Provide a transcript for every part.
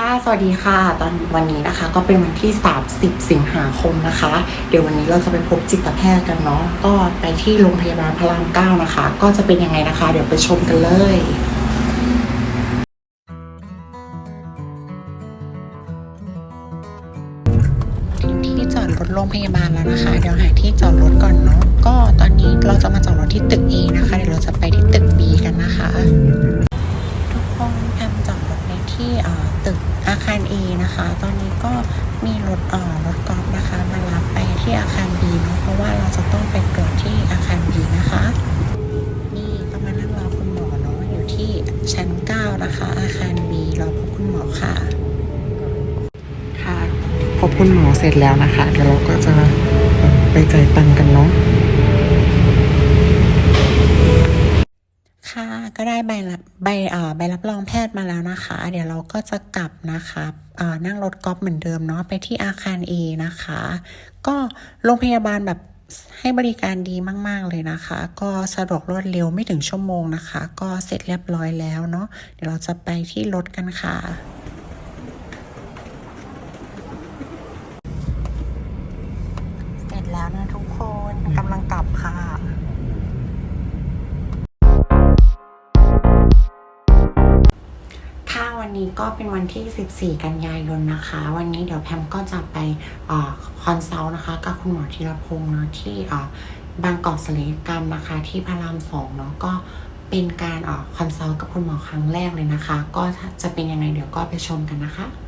ค่ะ สวัสดีค่ะ ตอนวันนี้นะคะ ก็เป็นวันที่ 30 สิงหาคมนะคะ เดี๋ยววันนี้เราจะไปพบจิตแพทย์กันเนาะ ก็ไปที่โรงพยาบาลพระรามเก้านะคะ ก็จะเป็นยังไงนะคะ เดี๋ยวไปชมกันเลยที่จอดรถโรงพยาบาลแล้วนะคะ เดี๋ยวหาที่จอดรถก่อนเนาะ ก็ตอนนี้เราจะมาจอดรถที่ตึก A นะคะเดี๋ย ร็จแล้วนะคะ เดี๋ยวเราก็จะไปจ่ายตังกันเนาะค่ะก็ได้ใบรับใบเอ่อใบรับรองแพทย์มาแล้วนะคะ เดี๋ยวเราก็จะกลับนะคะเอ่อนั่งรถกอล์ฟเหมือนเดิมเนาะไปที่อาคาร A นะคะ ก็โรงพยาบาลแบบให้บริการดีมาก ๆ เลยนะคะ ก็สะดวกรวดเร็วไม่ถึงชั่วโมงนะคะ ก็เสร็จเรียบร้อยแล้วเนาะเดี๋ยวเราจะไปที่รถกันค่ะ เสร็จ แล้วนะทุกคนกำลังกลับค่ะค่ะวันนี้ก็เป็นวันที่ 14 กันยายนนะคะ วันนี้เดี๋ยวแพมก็จะไปเอ่อคอนซัลท์นะคะ กับคุณหมอธีรพงศ์เนาะที่เอ่อบางกอกศัลยกรรมนะคะ ที่พระรามสองเนาะก็เป็นการเอ่อคอนซัลท์กับคุณหมอครั้งแรกเลยนะคะ ก็จะเป็นยังไงเดี๋ยวก็ไปชมกันนะคะค่ะ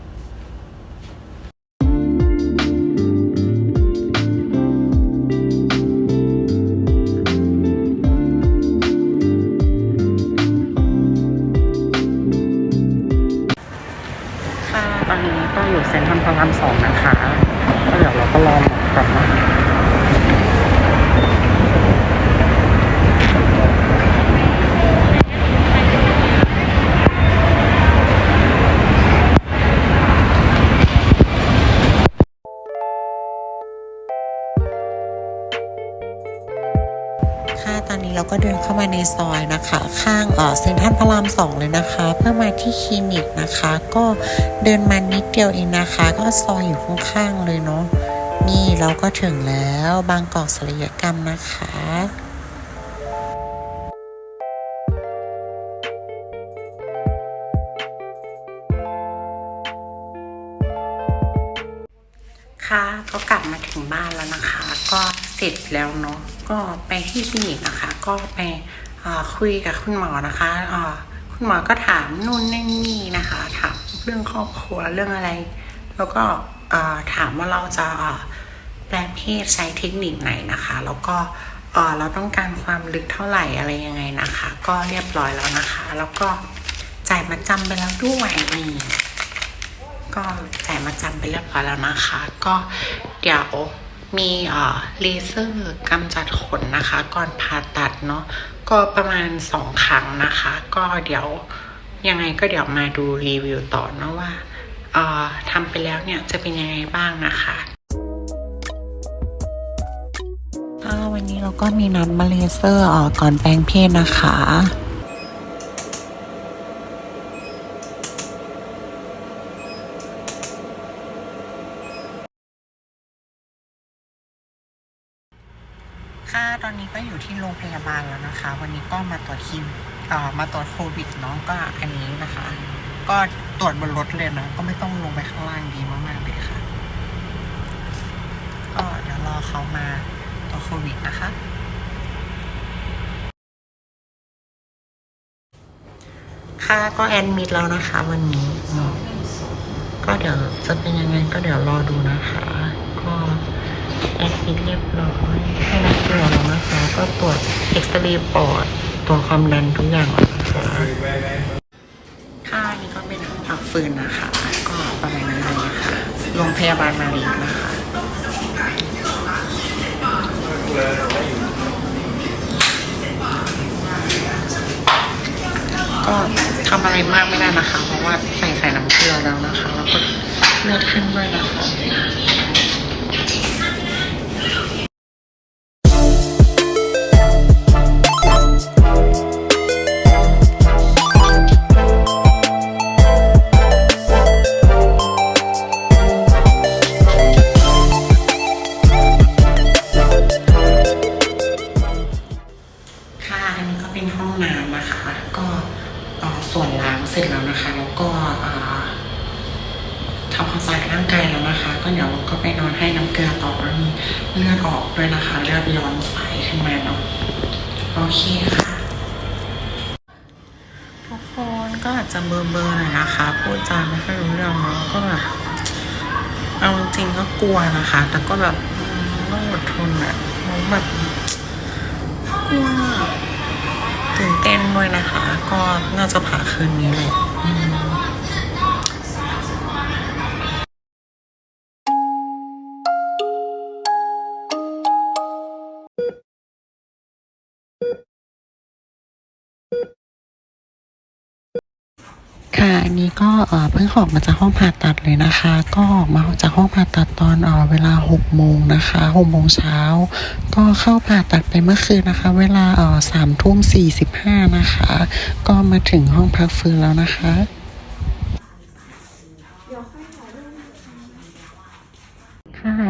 ในซอยนะคะ ข้างเซ็นทรัลพระรามสองเลยนะคะ เพื่อมาที่คลินิกนะคะ ก็เดินมานิดเดียวเองนะคะ ก็ซอยอยู่ข้างๆเลยเนาะนี่เราก็ถึงแล้วบางกอกศัลยกรรมนะคะค่ะก็กลับมาถึงบ้านแล้วนะคะ ก็เสร็จแล้วเนาะก็ไปที่คลินิกนะคะ ก็ไป คุยกับคุณหมอนะคะคุณหมอก็ถามนู่นนี่นี่นะคะ ถามเรื่องครอบครัวเรื่องอะไร แล้วก็ถามว่าเราจะแปลงเพศใช้เทคนิคไหนนะคะ แล้วก็เราต้องการความลึกเท่าไหร่อะไรยังไงนะคะ ก็เรียบร้อยแล้วนะคะ แล้วก็จ่ายมาจำไปแล้วด้วยนี่ก็จ่ายมาจำไปเรียบร้อยแล้วนะคะ ก็เดี๋ยว มีเอ่อเลเซอร์กำจัดขนนะคะ ก่อนผ่าตัดเนาะก็ประมาณสองครั้งนะคะ ก็เดี๋ยวยังไงก็เดี๋ยวมาดูรีวิวต่อเนะว่าเอ่อทำไปแล้วเนี่ยจะเป็นยังไงบ้างนะคะวันนี้เราก็มีนัดมาเลเซอร์อ่อก่อนแปลงเพศนะคะ ตอนนี้ก็อยู่ที่โรงพยาบาลแล้วนะคะ วันนี้ก็มาตรวจคิมเอ่อมาตรวจโควิดเนาะก็อันนี้นะคะ ก็ตรวจบนรถเลยนะก็ไม่ต้องลงไปข้างล่างดีมากๆเลยค่ะ ก็เดี๋ยวรอเขามาตรวจโควิดนะคะค่ะก็แอดมิดแล้วนะคะ วันนี้ก็เดี๋ยวจะเป็นยังไงก็เดี๋ยวรอดูนะคะ ก็แอดมิดเรียบร้อยให้น้ำเกลือแล้วนะคะ ก็ตรวจ เอ็กซเรย์ปอดตรวความดันทุกอย่างแล้วนะคะค่ะนี่ก็เป็นห้องพักฟื้นนะคะ ก็ประมาณนี้เลยนะคะโรงพยาบาลมารีนะคะก็ทำอะไรมากไม่ได้นะคะ เพราะว่าใส่ใส่น้ำเกลือแล้วนะคะ แล้วก็เลือดขึ้นด้วยนะคะ ความสะอาดร่างกายแล้วนะคะ ก็เดี๋ยวก็ไปนอนให้น้ำเกลือต่อแล้วมีเลือดออกด้วยนะคะ เลือดย้อนสายขึ้นมาเนาะโอเคค่ะทุกคนก็อาจจะเบอร์เบอร์หน่อยนะคะพูดจาไม่ค่อยรู้เรื่องเนาะก็แบบเอาจริงก็กลัวนะคะ แต่ก็แบบต้องอดทนอะเพราะแบบกลัวตื่นเต้นด้วยนะคะ ก็น่าจะผ่าคืนนี้แหละ ค่ะอันนี้ก็เพิ่งออกมาจากห้องผ่าตัดเลยนะคะ ก็ออกมาจากห้องผ่าตัดตอนเอ่อเวลาหกโมงนะคะหกโมงเช้าก็เข้าผ่าตัดไปเมื่อคืนนะคะ เวลาอ่อสามทุ่มสี่สิบห้านะคะ ก็มาถึงห้องพักฟื้นแล้วนะคะ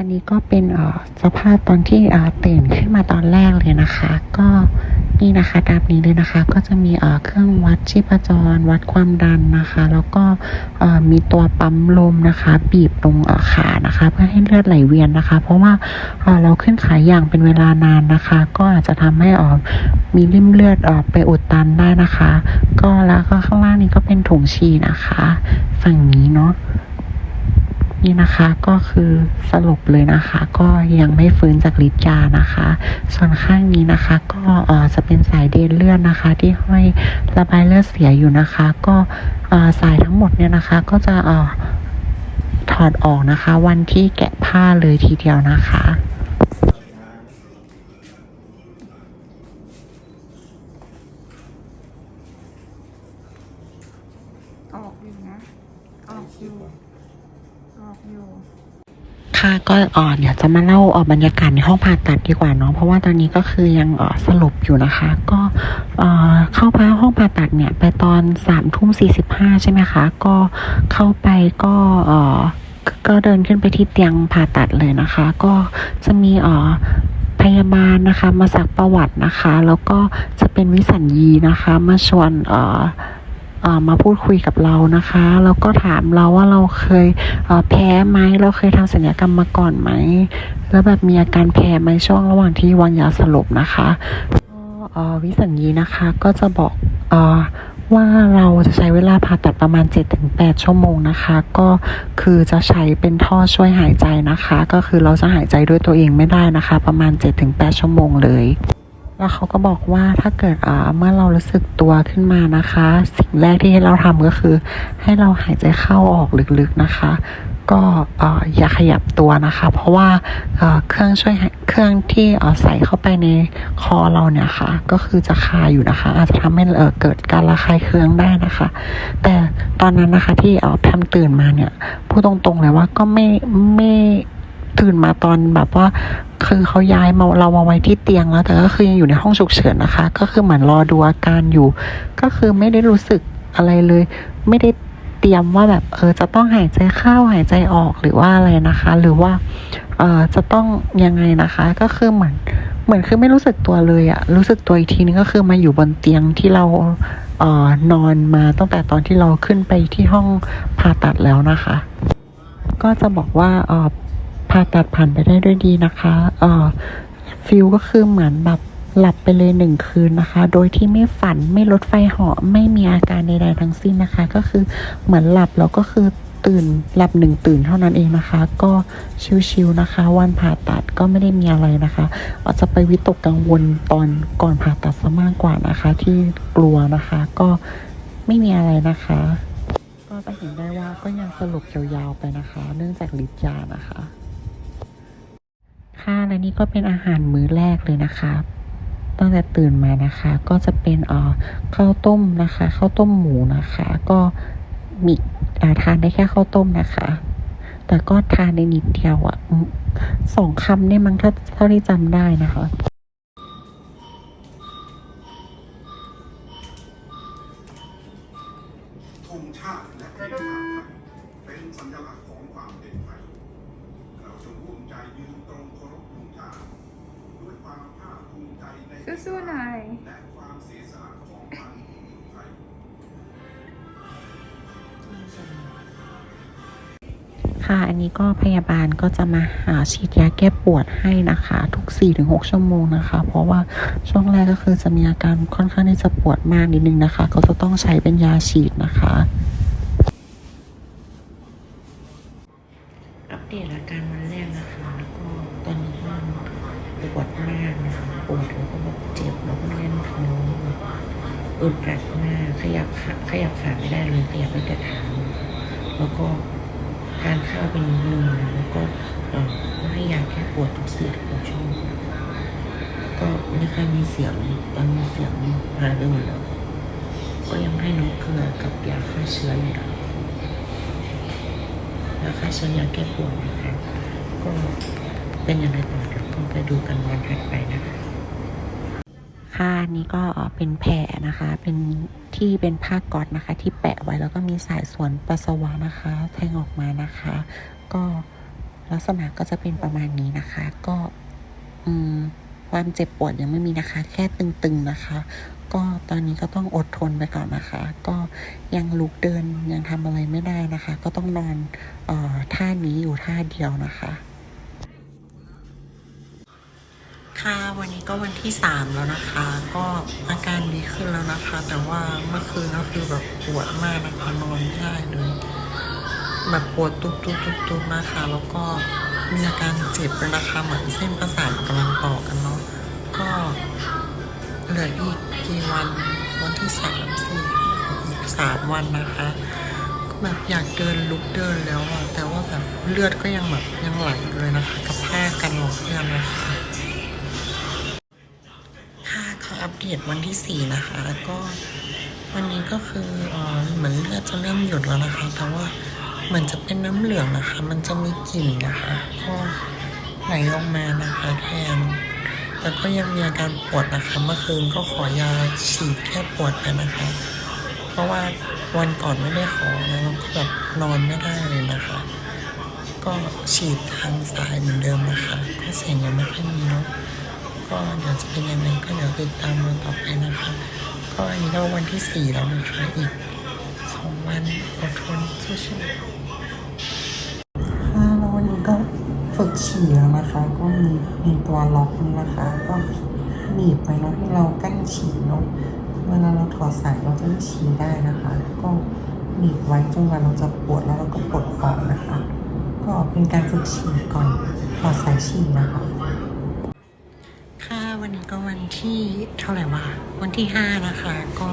นนี้ก็เป็นอ่อสภาพตอนที่ตื่นขึ้นมาตอนแรกเลยนะคะ ก็นี่นะคะตามนี้เลยนะคะ ก็จะมีเครื่องวัดชีพจร วัดความดันนะคะ แล้วก็มีตัวปั๊มลมนะคะ บีบตรงขานะคะ เพื่อให้เลือดไหลเวียนนะคะ เพราะว่าเราขึ้นขาอย่างเป็นเวลานานนะคะ ก็อาจจะทำให้ออมีริ่มเลือดเอ่อไปอุดตันได้นะคะ ก็แล้วก็ข้างล่างนี้ก็เป็นถุงฉี่นะคะ ฝั่งนี้เนาะ นี่นะคะก็คือสลบเลยนะคะ ก็ยังไม่ฟื้นจากฤทธิ์ยานะคะ ส่วนข้างนี้นะคะก็จะเป็นสายเดนเลือดนะคะ ที่ห้อยระบายเลือดเสียอยู่นะคะ ก็สายทั้งหมดเนี่ยนะคะ ก็จะถอดออกนะคะ วันที่แกะผ้าเลยทีเดียวนะคะ ออกอยู่นะ ออกอยู่ ออกอยู่ ค่ะ ก็อ่อเดี๋ยวจะมาเล่าเอ่อบรรยากาศในห้องผ่าตัดดีกว่าเนาะเพราะว่าตอนนี้ก็คือยังเอ่อสลบอยู่นะคะ ก็เอ่อเข้าไปห้องผ่าตัดเนี่ย ไปตอนสามทุ่มสี่สิบห้าใช่ไหมคะ ก็เข้าไปก็เอ่อก็เดินขึ้นไปที่เตียงผ่าตัดเลยนะคะ ก็จะมีอ่อพยาบาลนะคะ มาสักประวัตินะคะ แล้วก็จะเป็นวิสัญญีนะคะ มาชวนเอ่อ มาพูดคุยกับเรานะคะ แล้วก็ถามเราว่าเราเคยเแพ้ไหมเราเคยทำศัลยกรรมมาก่อนไหม แล้วแบบมีอาการแพ้ไหมช่วงระหว่างที่วางยาสลบนะคะก็วิสัญญีนะคะก็จะบอกอว่าเราจะใช้เวลาผ่าตัดประมาณ 7-8 ชั่วโมงนะคะ ก็คือจะใช้เป็นท่อช่วยหายใจนะคะ ก็คือเราจะหายใจด้วยตัวเองไม่ได้นะคะ ประมาณ 7-8 ชั่วโมงเลย แล้วเขาก็บอกว่าถ้าเกิดเมื่อเรารู้สึกตัวขึ้นมานะคะ สิ่งแรกที่ให้เราทำก็คือ ให้เราหายใจเข้าออกลึกๆนะคะ ก็อย่าขยับตัวนะคะ เพราะว่าเครื่องช่วยเครื่องที่ใส่เข้าไปในคอเราเนี่ยค่ะ ก็คือจะคาอยู่นะคะ อาจจะทำให้เกิดการระคายเคืองได้นะคะ แต่ตอนนั้นนะคะที่เอ่อแพมตื่นมาเนี่ยพูดตรงๆเลยว่าก็ไม่ไม่ ตื่นมาตอนแบบว่า คือเขาย้ายมาเรามาไว้ที่เตียงแล้ว แต่ก็คือยังอยู่ในห้องฉุกเฉินนะคะ ก็คือเหมือนรอดูอาการอยู่ ก็คือไม่ได้รู้สึกอะไรเลย ไม่ได้เตรียมว่าแบบเออจะต้องหายใจเข้าหายใจออกหรือว่าอะไรนะคะ หรือว่าเออจะต้องยังไงนะคะ ก็คือเหมือนเหมือนคือไม่รู้สึกตัวเลยอะรู้สึกตัวอีกทีนึงก็คือมาอยู่บนเตียงที่เราเออนอนมาตั้งแต่ตอนที่เราขึ้นไปที่ห้องผ่าตัดแล้วนะคะ ก็จะบอกว่าเออ ผ่าตัดผ่านไปได้ด้วยดีนะคะเอ่อฟิลก็คือเหมือนแบบหลับไปเลยหนึ่งคืนนะคะ โดยที่ไม่ฝันไม่ลดไฟเหาะไม่มีอาการใดๆทั้งสิ้นนะคะ ก็คือเหมือนหลับแล้วก็คือตื่นหลับหนึ่งตื่นเท่านั้นเองนะคะ ก็ชิวๆนะคะ วันผ่าตัดก็ไม่ได้มีอะไรนะคะอาจจะไปวิตกกังวลตอนก่อนผ่าตัดซะมากกว่านะคะ ที่กลัวนะคะก็ไม่มีอะไรนะคะ ก็จะเห็นได้ว่าก็ยังสรุปยาวๆไปนะคะ เนื่องจากฤทธิ์ยานะคะ ค่ะ และนี่ก็เป็นอาหารมื้อแรกเลยนะคะ ตั้งแต่ตื่นมานะคะ ก็จะเป็นอ่อข้าวต้มนะคะ ข้าวต้มหมูนะคะ ก็มีอ่าทานได้แค่ข้าวต้มนะคะ แต่ก็ทานได้นิดเดียวอะสองคำเนี่ยมั้งถ้าเท่าที่จำได้นะคะ สู้ๆหน่อยค่ะ อันนี้ก็พยาบาลก็จะมาหาฉีดยาแก้ปวดให้นะคะ ทุก 4-6 ชั่วโมงนะคะ เพราะว่าช่วงแรกก็คือจะมีอาการค่อนข้างที่จะปวดมากนิดนึงนะคะ ก็จะต้องใช้เป็นยาฉีดนะคะ อัปเดตอาการวันแรกนะคะแล้วก็ตอนนี้ก็ ปวดมากนะคะปวดแล้วก็แบบเจ็บแล้วก็แน่นท้องอึดอัดมากขยับขาขยับขาไม่ได้เลยขยับไม่แต่เท้าแล้วก็ทานข้าวไปนิดนึงแล้วก็เออก็ให้ยาแก้ปวดทุกเสี่ถึงหกช่วงก็ไม่ค่อยมีเสียงตอนมีเสียงหายไปหมดแล้วก็ยังให้น้ำเกลือกับยาฆ่าเชื้ออยู่แล้วค่าเชื้อยาแก้ปวดนะคะก็เป็นยังไงต่อ เดี๋ยวก็ไปดูกันวันถัดไปนะคะ ค่ะนนี้ก็เป็นแผลนะคะ เป็นที่เป็นผ้าก๊อตนะคะ ที่แปะไว้แล้วก็มีสายส่วนปัสสาวะนะคะ แทงออกมานะคะ ก็ลักษณะก็จะเป็นประมาณนี้นะคะ ก็อืมความเจ็บปวดยังไม่มีนะคะ แค่ตึงๆนะคะ ก็ตอนนี้ก็ต้องอดทนไปก่อนนะคะ ก็ยังลุกเดินยังทำอะไรไม่ได้นะคะ ก็ต้องนอนเอ่อท่านี้อยู่ท่าเดียวนะคะ ค่ะวันนี้ก็วันที่สามแล้วนะคะ ก็อาการดีขึ้นแล้วนะคะ แต่ว่าเมื่อคืนก็คือแบบปวดมากนะคะนอนไม่ได้เลยแบบปวดตุบตุบตุบตุบนะคะ แล้วก็มีอาการเจ็บเลยนะคะเหมือนเส้นประสาทกำลังต่อกันเนาะก็เหลืออีกกี่วันวันที่สามสี่อีกสามวันนะคะก็แบบอยากเดินลุกเดินแล้วอะแต่ว่าแบบเลือดก็ยังแบบยังไหลอยู่เลยนะคะ กับผ้ากันหลอกเลือดนะคะ อัปเดตวันที่สี่นะคะ ก็วันนี้ก็คือเอเหมือนเลือดจะเริ่มหยุดแล้วนะคะ แต่ว่าเหมือนจะเป็นน้ำเหลืองนะคะ มันจะมีกลิ่นนะคะ ก็ไหลออกมานะคะแทนแต่ก็ยังมีอาการปวดนะคะ เมื่อคืนก็ขอยาฉีดแก้ปวดไปนะคะ เพราะว่าวันก่อนไม่ได้ขอแล้วก็แบบนอนไม่ได้เลยนะคะ ก็ฉีดทางซ้ายเหมือนเดิมนะคะก็เสียงยังไม่ค่อยมีเนาะ ก็เดี๋ยวจะเป็นยังไงก็เดี๋ยวติดตามวันต่อไปนะคะ ก็อันนี้ก็วันที่สี่แล้วนะคะอีกสองวันอดทนสู้ๆค่ะแล้ววันนี้ก็ฝึกฉี่แล้วนะคะ ก็มีมีตัวล็อกนะคะ ก็หนีบไปเนาะให้เรากั้นฉี่เนาะเวลาเราถอดสายเราจะไม่ฉี่ได้นะคะ ก็หนีบไว้จนกว่าเราจะปวดแล้วเราก็ปลดออกนะคะ ก็เป็นการฝึกฉี่ก่อนถอดสายฉี่นะคะ ที่เท่าไหร่วะวันที่ห้านะคะ ก็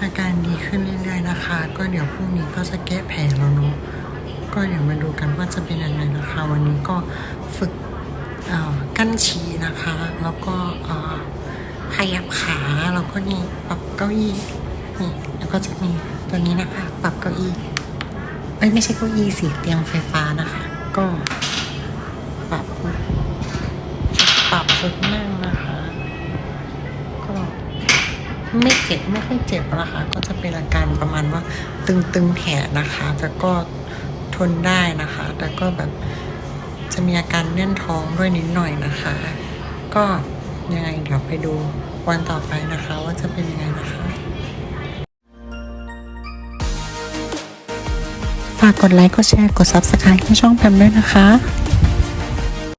อาการดีขึ้นเรื่อยๆนะคะ ก็เดี๋ยวพรุ่งนี้ก็จะแก้แผลแล้วเนาะก็เดี๋ยวมาดูกันว่าจะเป็นยังไงนะคะ วันนี้ก็ฝึกกั้นฉี่นะคะ แล้วก็ขยับขาแล้วก็นี่ปรับเก้าอี้นี่แล้วก็จะมีตัวนี้นะคะ ปรับเก้าอี้เอ้ยไม่ใช่เก้าอี้สิเตียงไฟฟ้านะคะ ก็ปรับปรับฝึกนั่งนะ ไม่เจ็บไม่ค่อยเจ็บนะคะ ก็จะเป็นอาการประมาณว่าตึงๆแขนนะคะ แต่ก็ทนได้นะคะ แต่ก็แบบจะมีอาการแน่นท้องด้วยนิดหน่อยนะคะ ก็ยังไงเดี๋ยวไปดูวันต่อไปนะคะ ว่าจะเป็นยังไงนะคะฝากกดไลค์ กดแชร์ กด Subscribe ให้ช่องแพมด้วยนะคะ